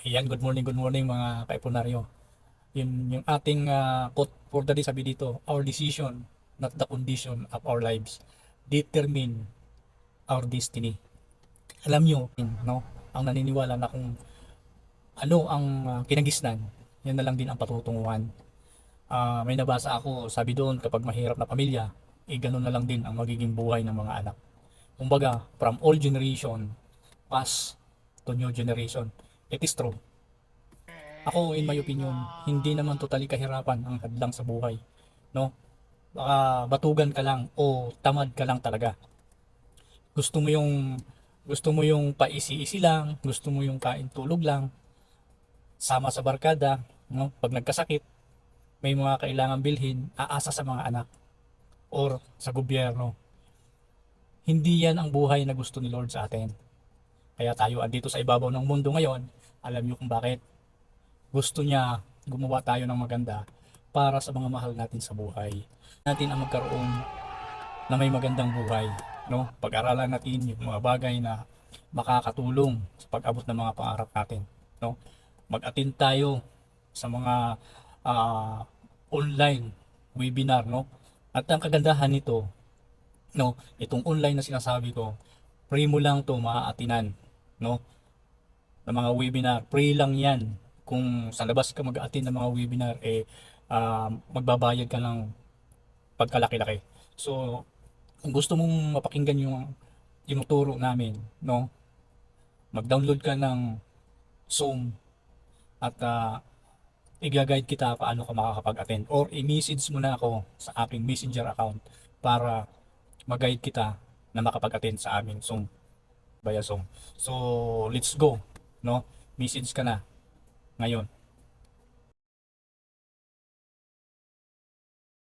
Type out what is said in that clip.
Ayan, good morning, good morning mga kaipunaryo. Yun yung ating ah, quote for the day sabi dito, our decision, not the condition of our lives, determine our destiny. Alam nyo, no, ang naniniwala na kung ano ang ah, kinagisnan, yan na lang din ang patutunguhan. Ah, may nabasa ako, sabi doon, kapag mahirap na pamilya, eh ganun na lang din ang magiging buhay ng mga anak. Kumbaga, from all generation, pass to new generation. It is true. Ako, in my opinion, hindi naman totally kahirapan ang hadlang sa buhay. No? Baka batugan ka lang o tamad ka lang talaga. Gusto mo yung gusto mo yung paisi-isi lang, gusto mo yung kain tulog lang, sama sa barkada, no? Pag nagkasakit, may mga kailangan bilhin, aasa sa mga anak or sa gobyerno. Hindi yan ang buhay na gusto ni Lord sa atin. Kaya tayo andito sa ibabaw ng mundo ngayon, alam niyo kung bakit. Gusto niya gumawa tayo ng maganda para sa mga mahal natin sa buhay. Natin ang magkaroon na may magandang buhay. No? Pag-aralan natin yung mga bagay na makakatulong sa pag-abot ng mga pangarap natin. No? Mag-attend tayo sa mga ah, online webinar. No? At ang kagandahan nito, no, itong online na sinasabi ko, free mo lang to maaatinan, no? Ng mga webinar, free lang 'yan. Kung sa labas ka mag-attend ng mga webinar eh ah, magbabayad ka ng pagkalaki-laki. So, kung gusto mong mapakinggan yung tinuturo namin, no? Mag-download ka ng Zoom at ah, i-guide kita paano ka makakapag-attend or i-message mo na ako sa aking messenger account para mag-guide kita na makapag-attend sa aming Zoom via Zoom. So, let's go, no? Message ka na ngayon.